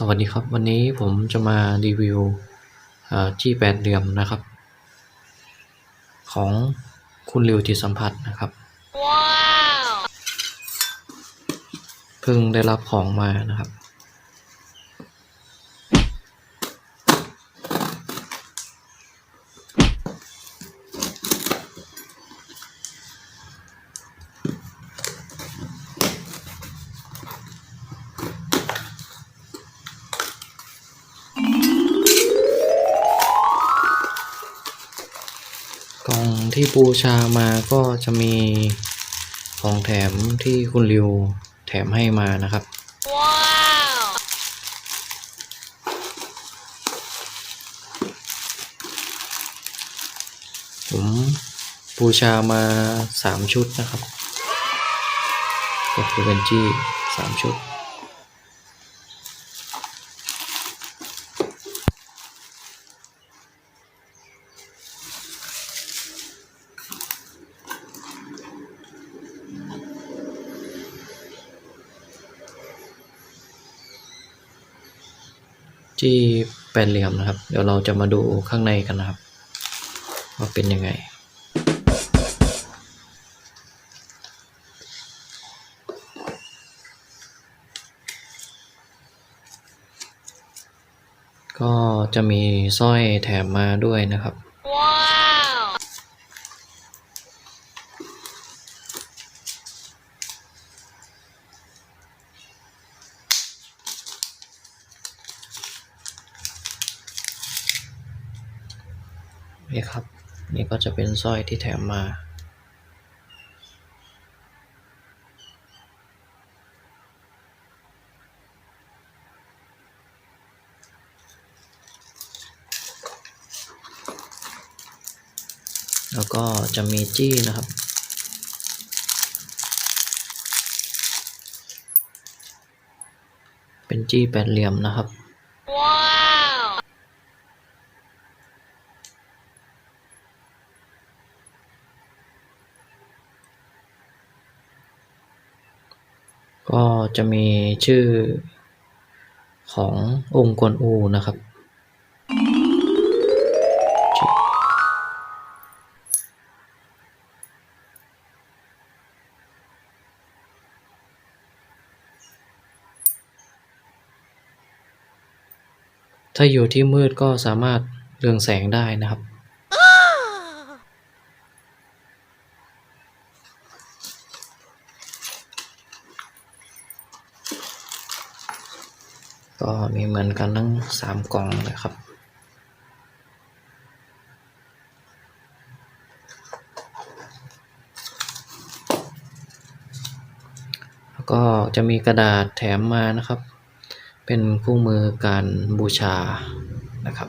สวัสดีครับ วันนี้ผมจะมารีวิวจี้แปดเหลี่ยมนะครับ ของคุณริวจิตสัมผัสนะครับเพิ่งได้รับของมานะครับ องที่บูชามาก็จะมีของแถมที่คุณริวแถมให้มานะครับ ว้าวผมบูชามาสามชุดนะครับ ก็คือเป็นจี้สามชุด ที่แปดเหลี่ยมนะครับ เดี๋ยวเราจะมาดูข้างในกันนะครับ ว่าเป็นยังไง ก็จะมีสร้อยแถมมาด้วยนะครับ นี่ครับ นี่ก็จะเป็นสร้อยที่แถมมา แล้วก็จะมีจี้นะครับเป็นจี้แปดเหลี่ยมนะครับ ก็จะมีชื่อขององค์กวนอูนะครับ ถ้าอยู่ที่มืดก็สามารถเรืองแสงได้นะครับ ก็มีเหมือนกันทั้งสามกล่องเลยครับ แล้วก็จะมีกระดาษแถมมานะครับ เป็นคู่มือการบูชานะครับ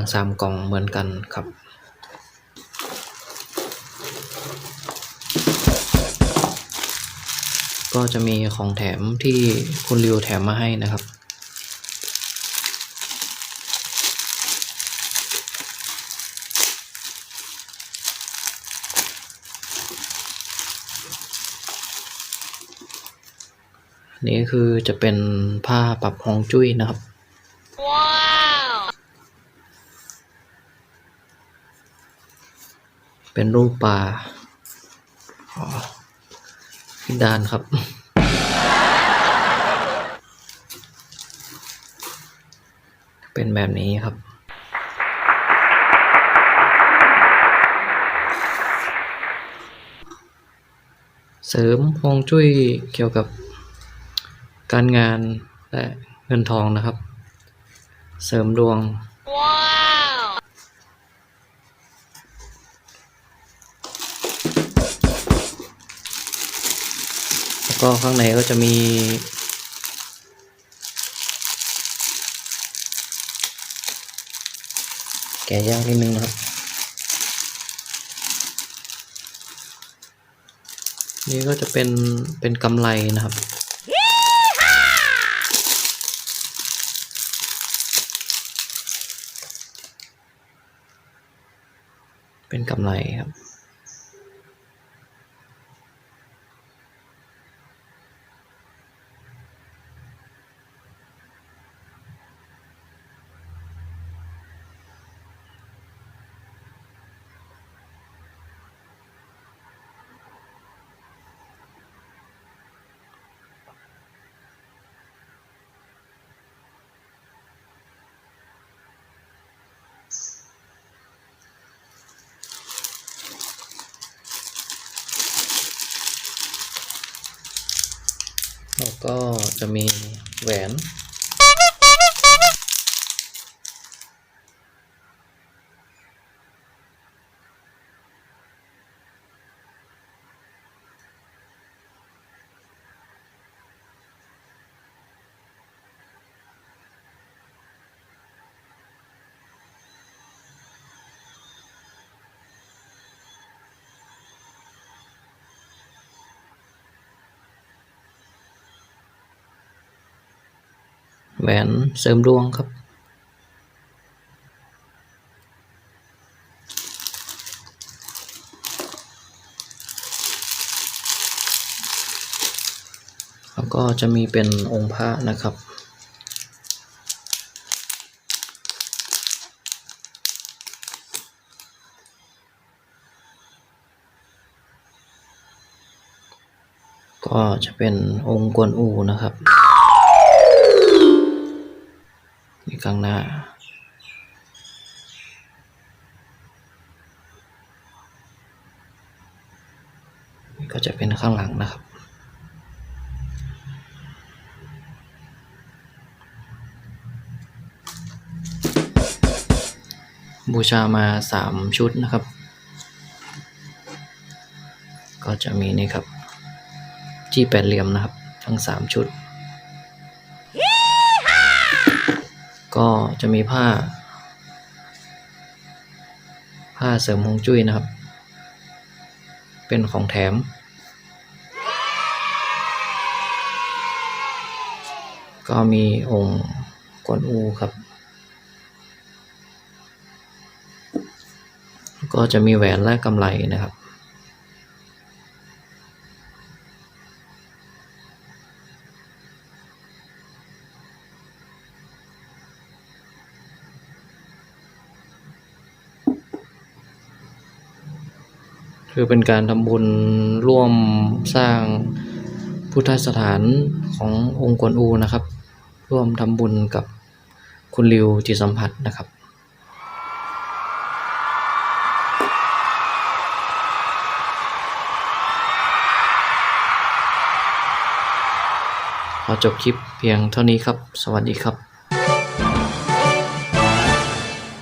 ทั้งสามกล่องเหมือนกันครับ ก็จะมีของแถมที่คุณริวแถมมาให้นะครับนี่คือจะเป็นผ้าปรับฮวงจุ้ยนะครับ เป็นรูปปลาอ๋อพิดานครับเป็นแบบนี้ครับ เสริมฮวงจุ้ยเกี่ยวกับการงานและเงินทองนะครับ เสริมดวงแก็ข้างในก็จะมีแกะยากนิดนึงนะครับ นี่ก็จะเป็นเป็นกำไรนะครับเป็นกำไรครับ แล้วก็จะมีแหวน แหวนเสริมดวงครับ แล้วก็จะมีเป็นองค์พระนะครับก็จะเป็นองค์กวนอูนะครับ ข้างหน้า ก็จะเป็นข้างหลังนะครับบูชามาสามชุดนะครับ ก็จะมีนี่ครับจี้แปดเหลี่ยมนะครับ ทั้งสามชุด ก็จะมีผ้า ผ้าเสริมฮวงจุ้ยนะครับ เป็นของแถม ก็มีองค์กวนอูครับ ก็จะมีแหวนและกำไรนะครับ คือเป็นการทำบุญร่วมสร้างพุทธสถานขององค์กวนอูนะครับ ร่วมทำบุญกับคุณริวจิตสัมผัสนะครับขอจบคลิปเพียงเท่านี้ครับ สวัสดีครับ